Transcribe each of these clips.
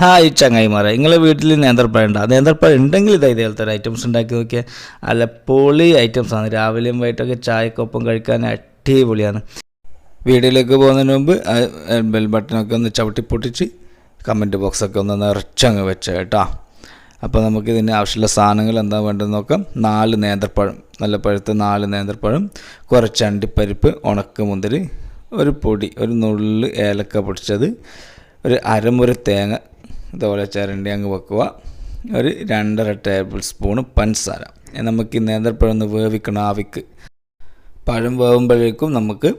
Hi ചങ്ങായിമാരെ നിങ്ങളെ വീട്ടിൽ നേന്ത്രപ്പഴം ഉണ്ടോ നേന്ത്രപ്പഴം ഉണ്ടെങ്കിൽ ഇതാ ഇതേപോലത്തെ ഒരു ഐറ്റംസ് ഉണ്ടാക്കി നോക്കിയാൽ നല്ല പൊളി ഐറ്റംസ് ആണ്. രാവിലെയും വൈകിട്ടൊക്കെ ചായക്കൊപ്പം കഴിക്കാൻ അടിപൊളിയാണ്. വീഡിയോയിലേക്ക് പോകുന്നതിന് മുമ്പ് ബെൽ ബട്ടണൊക്കെ ഒന്ന് ചവിട്ടി പൊട്ടിച്ച് കമന്റ് ബോക്സൊക്കെ ഒന്ന് നിറച്ചങ്ങ് വെച്ച കേട്ടോ. അപ്പോൾ നമുക്ക് ഇതിന് ആവശ്യമുള്ള സാധനങ്ങൾ എന്താ വേണ്ടതെന്ന് നോക്കാം. നാല് നേന്ത്രപ്പഴം നല്ല പഴുത്ത നാല് നേന്ത്രപ്പഴം കുറച്ച് അണ്ടിപ്പരിപ്പ് ഉണക്കമുന്തിരി ഒരു പൊടി ഒരു നുള്ളിൽ ഏലക്ക പൊടിച്ചത് ഒരു അരമുറി തേങ്ങ ഇതുപോലെ ചിരണ്ടി അങ്ങ് വെക്കുക. ഒരു രണ്ടര ടേബിൾ സ്പൂണ് പഞ്ചസാര. നമുക്ക് നേന്ത്രപ്പഴം ഒന്ന് വേവിക്കണം ആവിക്ക്. പഴം വേവുമ്പോഴേക്കും നമുക്ക്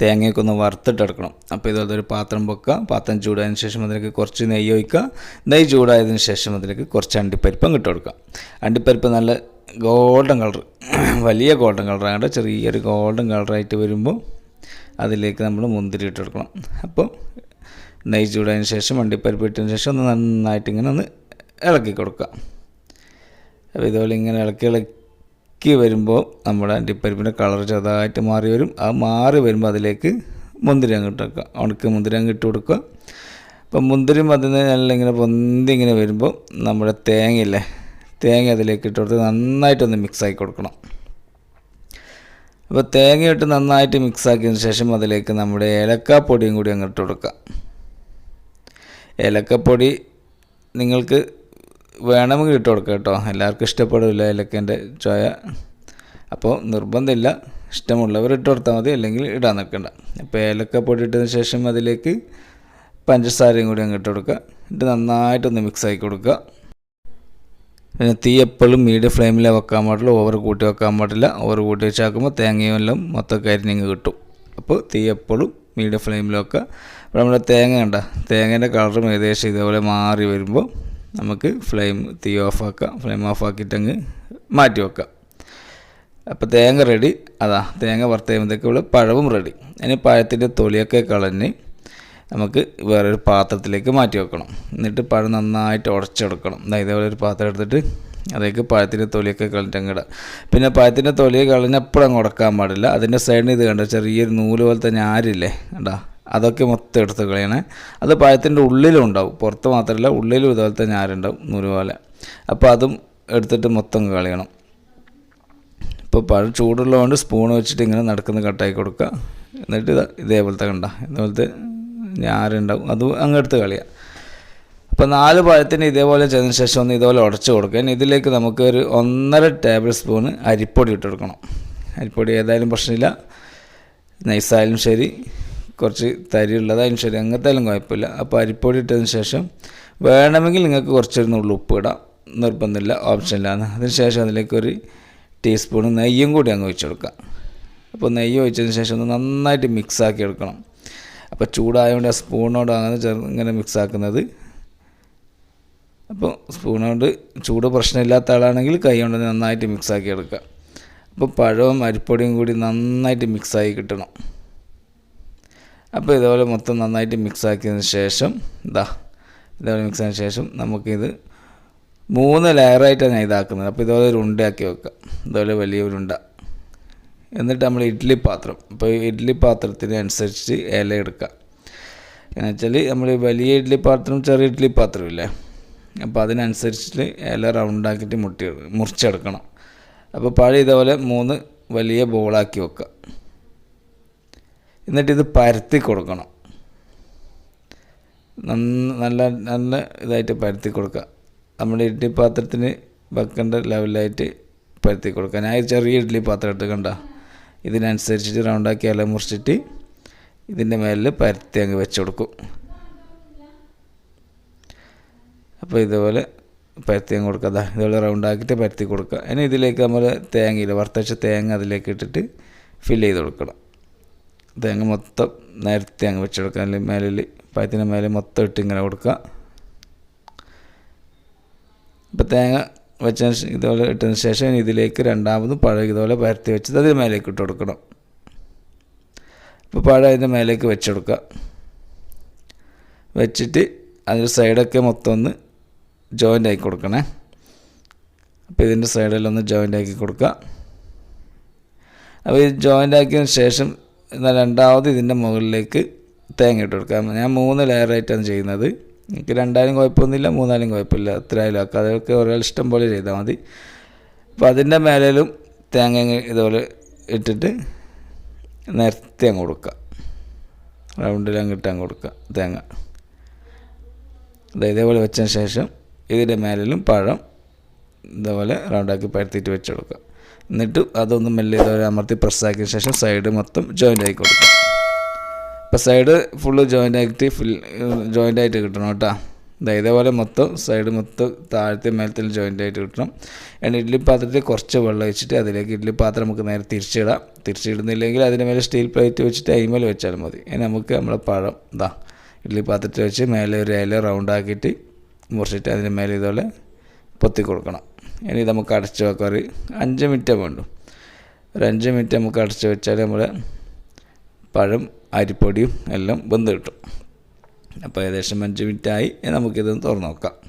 തേങ്ങയൊക്കെ ഒന്ന് വറുത്തിട്ടെടുക്കണം. അപ്പോൾ ഇതുപോലത്തെ ഒരു പാത്രം വെക്കുക. പാത്രം ചൂടായതിന് ശേഷം അതിലേക്ക് കുറച്ച് നെയ്യ് ഒഴിക്കുക. നെയ്യ് ചൂടായതിന് ശേഷം അതിലേക്ക് കുറച്ച് അണ്ടിപ്പരിപ്പം ഇട്ട് കൊടുക്കുക. അണ്ടിപ്പരിപ്പ് നല്ല ഗോൾഡൻ കളർ വലിയ ഗോൾഡൻ കളറാകട്ടെ ചെറിയൊരു ഗോൾഡൻ കളറായിട്ട് വരുമ്പോൾ അതിലേക്ക് നമ്മൾ മുന്തിരി ഇട്ട് കൊടുക്കണം. അപ്പോൾ നെയ്യ് ചൂടായതിനു ശേഷം അണ്ടിപ്പരിപ്പ് ഇട്ടതിന് ശേഷം ഒന്ന് നന്നായിട്ട് ഇങ്ങനെ ഒന്ന് ഇളക്കി കൊടുക്കുക. അപ്പോൾ ഇതുപോലെ ഇങ്ങനെ ഇളക്കി ഇളക്കി വരുമ്പോൾ നമ്മുടെ അണ്ടിപ്പരിപ്പിന്റെ കളർ ചെറുതായിട്ട് മാറി വരും. ആ മാറി വരുമ്പോൾ അതിലേക്ക് മുന്തിരി അങ്ങോട്ട് വെക്കുക. ഉണക്ക് മുന്തിരി അങ്ങ് ഇട്ട് കൊടുക്കുക. അപ്പം മുന്തിരിയും അതിന് നല്ല ഇങ്ങനെ പൊന്തി ഇങ്ങനെ വരുമ്പോൾ നമ്മുടെ തേങ്ങയില്ലേ തേങ്ങ അതിലേക്ക് ഇട്ട് കൊടുത്ത് നന്നായിട്ടൊന്ന് മിക്സാക്കി കൊടുക്കണം. അപ്പോൾ തേങ്ങയിട്ട് നന്നായിട്ട് മിക്സാക്കിയതിന് ശേഷം അതിലേക്ക് നമ്മുടെ ഏലക്കാപ്പൊടിയും കൂടി അങ്ങ് ഇട്ട് കൊടുക്കുക. ഏലക്കപ്പൊടി നിങ്ങൾക്ക് വേണമെങ്കിൽ ഇട്ട് കൊടുക്കുക കേട്ടോ. എല്ലാവർക്കും ഇഷ്ടപ്പെടില്ല ഏലക്കന്റെ ചോയ. അപ്പോൾ നിർബന്ധമില്ല. ഇഷ്ടമുള്ളവർ ഇട്ട് കൊടുത്താൽ മതി അല്ലെങ്കിൽ ഇടാൻ നിൽക്കണ്ട. അപ്പോൾ ഏലക്കപ്പൊടി ഇട്ടതിന് ശേഷം അതിലേക്ക് പഞ്ചസാരയും കൂടി അങ്ങ് ഇട്ട് കൊടുക്കുക. എന്നിട്ട് നന്നായിട്ടൊന്ന് മിക്സ് ആക്കി കൊടുക്കുക. പിന്നെ തീ എപ്പോഴും മീഡിയം ഫ്ലെയിമിൽ വെക്കാൻ പാടില്ല ഓവർ കൂട്ടി വെക്കാൻ പാടില്ല. ഓവർ കൂട്ടി വെച്ചാക്കുമ്പോൾ തേങ്ങയും എല്ലാം മൊത്തം കരിഞ്ഞങ്ങ് കിട്ടും. അപ്പോൾ തീ എപ്പോഴും മീഡിയം ഫ്ലെയിമിൽ വെക്കുക. അപ്പോൾ നമ്മുടെ തേങ്ങ കണ്ട തേങ്ങേന്റെ കളറും ഏകദേശം ഇതേപോലെ മാറി വരുമ്പോൾ നമുക്ക് ഫ്ലെയിം തീ ഓഫാക്കാം ഫ്ലെയിം ഓഫാക്കിയിട്ടങ്ങ് മാറ്റി വെക്കാം. അപ്പോൾ തേങ്ങ റെഡി. അതാ തേങ്ങ വറുത്ത് കഴിയുമ്പോഴത്തേക്കുള്ള പഴവും റെഡി. അതിന് പഴത്തിന്റെ തൊലിയൊക്കെ കളഞ്ഞ് നമുക്ക് വേറൊരു പാത്രത്തിലേക്ക് മാറ്റി വെക്കണം. എന്നിട്ട് പഴം നന്നായിട്ട് ഉടച്ചെടുക്കണം. ഇതേപോലെ ഒരു പാത്രം എടുത്തിട്ട് അതിലേക്ക് പഴത്തിന്റെ തൊലിയൊക്കെ കളഞ്ഞിട്ട് അങ്ങ് ഇടാം. പിന്നെ പഴത്തിന്റെ തൊലിയെ കളഞ്ഞപ്പോഴും അങ്ങ് ഉടക്കാൻ പാടില്ല. അതിന്റെ സൈഡിൽ ഇത് കണ്ട ചെറിയൊരു നൂൽ പോലത്തെ ഞാരില്ലേ? കണ്ടാ? അതൊക്കെ മൊത്തം എടുത്ത് കളയണേ. അത് പഴത്തിന്റെ ഉള്ളിലും ഉണ്ടാവും. പുറത്ത് മാത്രമല്ല ഉള്ളിലും ഇതുപോലത്തെ ഞാരുണ്ടാവും നൂൽ പോലെ അപ്പോൾ അതും എടുത്തിട്ട് മൊത്തം കളയണം. ഇപ്പോൾ പഴം ചൂടുള്ളതുകൊണ്ട് സ്പൂൺ വെച്ചിട്ട് ഇങ്ങനെ നടക്കുന്ന കട്ടാക്കി കൊടുക്കുക. എന്നിട്ട് ഇതാ ഇതേപോലത്തെ കണ്ട ഇതുപോലത്തെ ഞാരുണ്ടാവും അത് അങ്ങ് എടുത്ത് കളയുക. അപ്പോൾ നാല് പഴത്തിന് ഇതേപോലെ ചെയ്തതിന് ശേഷം ഒന്ന് ഇതുപോലെ ഉടച്ച് കൊടുക്കുക. ഇനി ഇതിലേക്ക് നമുക്ക് ഒരു ഒന്നര ടേബിൾ സ്പൂൺ അരിപ്പൊടി ഇട്ട് കൊടുക്കണം. അരിപ്പൊടി ഏതായാലും പ്രശ്നമില്ല. നൈസായാലും ശരി. കുറച്ച് തരി ഉള്ളതായാലും ശരി അങ്ങനത്തെ കുഴപ്പമില്ല. അപ്പോൾ അരിപ്പൊടി ഇട്ടതിന് ശേഷം വേണമെങ്കിൽ നിങ്ങൾക്ക് കുറച്ചൊരു നുള്ളു ഉപ്പ് ഇടാം. നിർബന്ധമില്ല ഓപ്ഷനിലാണ് അതിന് ശേഷം അതിലേക്ക് ഒരു ടീസ്പൂൺ നെയ്യും കൂടി അങ്ങ് ഒഴിച്ചു കൊടുക്കുക അപ്പോൾ നെയ്യ് ഒഴിച്ചതിന് ശേഷം ഒന്ന് നന്നായിട്ട് മിക്സ് ആക്കി എടുക്കണം. അപ്പോൾ ചൂടായതുകൊണ്ട് ആ സ്പൂണോട് അങ്ങനെ ചെറു ഇങ്ങനെ മിക്സ് ആക്കുന്നത്. അപ്പോൾ സ്പൂണോട് ചൂട് പ്രശ്നമില്ലാത്ത ആളാണെങ്കിൽ കൈ കൊണ്ട് നന്നായിട്ട് മിക്സ് ആക്കി എടുക്കുക. അപ്പോൾ പഴവും അരിപ്പൊടിയും കൂടി നന്നായിട്ട് മിക്സായി കിട്ടണം. അപ്പോൾ ഇതുപോലെ മൊത്തം നന്നായിട്ട് മിക്സ് ആക്കിയതിന് ശേഷം ഇതാ ഇതുപോലെ മിക്സ് ആയതിനു ശേഷം നമുക്കിത് മൂന്ന് ലെയറായിട്ടാണ് ഞാൻ ഇതാക്കുന്നത്. അപ്പോൾ ഇതുപോലെ ഒരു ഉണ്ടയാക്കി വെക്കാം. ഇതുപോലെ വലിയ ഒരു ഉണ്ട. എന്നിട്ട് നമ്മൾ ഇഡ്ഡലി പാത്രം. ഇപ്പോൾ ഇഡ്ഡലി പാത്രത്തിന് അനുസരിച്ച് ഇല എടുക്കുക എന്ന് വെച്ചാൽ നമ്മൾ വലിയ ഇഡ്ഡലി പാത്രം ചെറിയ ഇഡ്ഡലി പാത്രം ഇല്ലേ? അപ്പോൾ അതിനനുസരിച്ചിട്ട് ഇല റൗണ്ടാക്കിയിട്ട് മുട്ടി മുറിച്ചെടുക്കണം. അപ്പോൾ പഴം ഇതേപോലെ മൂന്ന് വലിയ ബോളാക്കി വെക്കുക എന്നിട്ട് ഇത് പരത്തി കൊടുക്കണം. നല്ല നല്ല ഇതായിട്ട് പരത്തി കൊടുക്കുക നമ്മുടെ ഇഡ്ഡലി പാത്രത്തിന് വെക്കേണ്ട ലെവലായിട്ട് പരത്തി കൊടുക്കുക ഞാൻ ചെറിയ ഇഡ്ഡലി പാത്രം എടുക്കണ്ട കണ്ട. ഇതിനനുസരിച്ചിട്ട് റൗണ്ടാക്കി ഇല മുറിച്ചിട്ട് ഇതിന്റെ മേലിൽ പരത്തി അങ്ങ് വെച്ച് കൊടുക്കും. അപ്പോൾ ഇതുപോലെ പരത്തി അങ്ങ് കൊടുക്കുക അതാ ഇതുപോലെ റൗണ്ടാക്കിയിട്ട് പരത്തി കൊടുക്കുക ഇനി ഇതിലേക്ക് നമ്മൾ തേങ്ങയില്ല വറുത്തച്ച തേങ്ങ അതിലേക്ക് ഇട്ടിട്ട് ഫില്ല് ചെയ്ത് കൊടുക്കണം. തേങ്ങ മൊത്തം നേരത്തെ അങ്ങ് വെച്ചെടുക്കുക അല്ലെങ്കിൽ മേലിൽ പഴത്തിന്റെ മേലെ മൊത്തം ഇട്ട് ഇങ്ങനെ കൊടുക്കുക. അപ്പോൾ തേങ്ങ വെച്ചതിന് ശേ- ഇതുപോലെ ഇട്ടതിന് ശേഷം ഇതിലേക്ക് രണ്ടാമത് പഴം ഇതുപോലെ പരത്തി വെച്ചത് അതിന് മേലേക്ക് ഇട്ട് കൊടുക്കണം. അപ്പോൾ പഴം അതിന്റെ മേലേക്ക് വെച്ചെടുക്കുക വെച്ചിട്ട് അതിന്റെ സൈഡൊക്കെ മൊത്തം ഒന്ന് ജോയിന്റ് ആക്കി കൊടുക്കണേ. അപ്പോൾ ഇതിന്റെ സൈഡിലൊന്ന് ജോയിന്റ് ആക്കി കൊടുക്കുക. അപ്പോൾ ഇത് ജോയിന്റ് ആക്കിയതിന് ശേഷം എന്നാൽ രണ്ടാമത് ഇതിന്റെ മുകളിലേക്ക് തേങ്ങ ഇട്ട് കൊടുക്കാം ഞാൻ മൂന്ന് ലെയറായിട്ടാണ് ചെയ്യുന്നത്. എനിക്ക് രണ്ടായാലും കുഴപ്പമൊന്നുമില്ല മൂന്നാലും കുഴപ്പമില്ല. അത്രയായാലും ആക്കുക അതൊക്കെ ഒരാൾ ഇഷ്ടം പോലെ ചെയ്താൽ മതി. അപ്പോൾ അതിന്റെ മേലേലും തേങ്ങ ഇതുപോലെ ഇട്ടിട്ട് നിരത്തി അങ്ങ് കൊടുക്കുക. റൗണ്ടിൽ അങ്ങ് ഇട്ട് അങ്ങ് കൊടുക്കുക തേങ്ങ. അത് ഇതേപോലെ വെച്ചതിന് ശേഷം ഇതിന്റെ മേലിലും പഴം ഇതേപോലെ റൗണ്ടാക്കി പരത്തിയിട്ട് വെച്ച് കൊടുക്കുക. എന്നിട്ട് അതൊന്ന് മെല്ലെ ഇതുപോലെ അമർത്തി പ്രസ്സാക്കിയ ശേഷം സൈഡ് മൊത്തം ജോയിന്റ് ആക്കി കൊടുക്കുക അപ്പോൾ സൈഡ് ഫുള്ള് ജോയിന്റ് ആയിട്ട് ഫുൾ ജോയിന്റ് ആയിട്ട് കിട്ടണം കേട്ടോ. ഇതേപോലെ മൊത്തം സൈഡ് മൊത്തം താഴത്തെ മേലത്തിൽ ജോയിന്റ് ആയിട്ട് കിട്ടണം. എന്നിട്ട് ഇഡ്ഡലി പാത്രത്തിൽ കുറച്ച് വെള്ളം വെച്ചിട്ട് അതിലേക്ക് ഇഡ്ഡലി പാത്രം നമുക്ക് നേരെ തിരിച്ചിടാം. തിരിച്ചിടുന്നില്ലെങ്കിൽ അതിന് മേലെ സ്റ്റീൽ പ്ലേറ്റ് വെച്ചിട്ട് അയിമേൽ വെച്ചാൽ മതി. ഇനി നമുക്ക് നമ്മളെ പഴം ഇതാ ഇഡ്ഡലി പാത്രത്തിൽ വെച്ച് മേലെ ഒരു ഇല റൗണ്ട് ആക്കിയിട്ട് മുറിച്ചിട്ട് അതിന് മേലെ ഇതുപോലെ പൊത്തി കൊടുക്കണം. ഇനി നമുക്ക് അടച്ചു വെക്കാം. ഒരു അഞ്ച് മിനിറ്റ് വേണ്ടു. ഒരു അഞ്ച് മിനിറ്റ് നമുക്ക് അടച്ചു വെച്ചാൽ നമ്മുടെ പഴം അരിപ്പൊടിയും എല്ലാം വെന്ത് കിട്ടും. അപ്പോൾ ഏകദേശം അഞ്ച് മിനിറ്റായി ആയി. നമുക്കിത് തുറന്ന് നോക്കാം.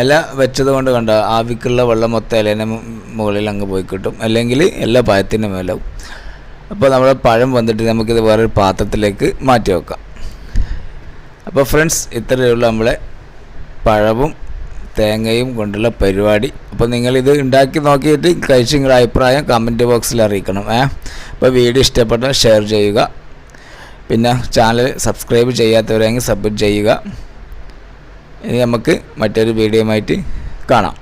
ഇല വെച്ചത് കൊണ്ട് കണ്ട ആവിക്കുള്ള വെള്ളം മൊത്തം ഇലേന്റെ മുകളിൽ അങ്ങ് പോയി കിട്ടും. അല്ലെങ്കിൽ എല്ലാ പഴത്തിന്റെ മേലാവും. അപ്പോൾ നമ്മൾ പഴം വന്നിട്ട് നമുക്കിത് വേറൊരു പാത്രത്തിലേക്ക് മാറ്റി വെക്കാം. അപ്പോൾ ഫ്രണ്ട്സ് ഇത്രയേ ഉള്ളൂ നമ്മളെ പഴവും തേങ്ങയും കൊണ്ടുള്ള പരിപാടി. അപ്പോൾ നിങ്ങളിത് ഉണ്ടാക്കി നോക്കിയിട്ട് കഴിച്ച് നിങ്ങളുടെ അഭിപ്രായം കമന്റ് ബോക്സിൽ അറിയിക്കണം ഏ? അപ്പോൾ വീഡിയോ ഇഷ്ടപ്പെട്ടാൽ ഷെയർ ചെയ്യുക. പിന്നെ ചാനൽ സബ്സ്ക്രൈബ് ചെയ്യാത്തവരെങ്കിൽ സബ്മിറ്റ് ചെയ്യുക. ഇനി നമുക്ക് മറ്റൊരു വീഡിയോയുമായിട്ട് കാണാം.